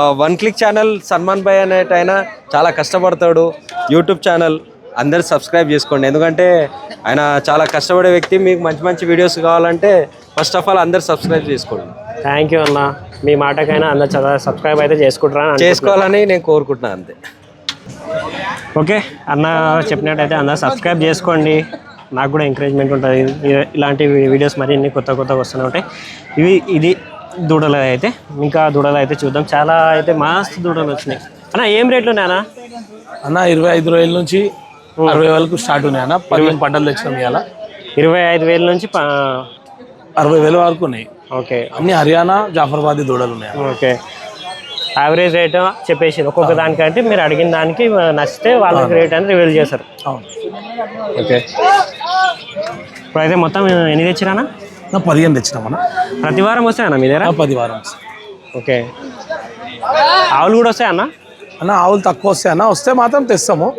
One click channel Salman bhai అనేట ఆయన చాలా కష్టపడతాడు. యూట్యూబ్ ఛానల్ అందరు సబ్స్క్రైబ్ చేసుకోండి. ఎందుకంటే ఆయన చాలా కష్టపడే వ్యక్తి. మీకు మంచి మంచి వీడియోస్ కావాలంటే ఫస్ట్ ఆఫ్ ఆల్ అందరు సబ్స్క్రైబ్ చేసుకోండి. థ్యాంక్ యూ అన్న. మీ మాటకైనా అందరు చాలా సబ్స్క్రైబ్ అయితే చేసుకుంటారా చేసుకోవాలని నేను కోరుకుంటున్నాను అంతే. ఓకే. అన్న చెప్పినట్టయితే అందరు సబ్స్క్రైబ్ చేసుకోండి. నాకు కూడా ఎంకరేజ్మెంట్ ఉంటుంది. ఇలాంటి వీడియోస్ మరిన్ని కొత్త కొత్తగా వస్తూనే ఉంటాయి. ఇవి ఇది దూడలు అయితే ఇంకా దూడలు అయితే చూద్దాం. చాలా అయితే మస్తు దూడలు వచ్చినాయి. అన్న ఏం రేట్లు ఉన్నాయన్నా? అన్న ఇరవై ఐదు రోజుల నుంచి అరవై వరకు స్టార్ట్ ఉన్నాయి అన్న. పదిహేను పంటలు తెచ్చినాం ఇవాళ. ఇరవై ఐదు వేల నుంచి అరవై వేల వరకు ఉన్నాయి. ఓకే. అన్ని హర్యానా జాఫర్బాదీ దూడలు ఉన్నాయి. ఓకే. యావరేజ్ రేట్ చెప్పేసి ఒక్కొక్క దానికంటే మీరు అడిగిన దానికి నచ్చితే వాళ్ళకి రేట్ అని రివీల్ చేస్తారు. అవును. ఓకే. ఇప్పుడైతే మొత్తం ఎన్ని తెచ్చిరానా పదిహేను తెచ్చినాం అన్న. ప్రతి వారం వస్తాయన్నా మీ దగ్గర? పది వారం ఓకే. ఆవులు కూడా వస్తాయన్నా అన్న? ఆవులు తక్కువ వస్తాయి అన్న. వస్తే మాత్రం తెస్తాము.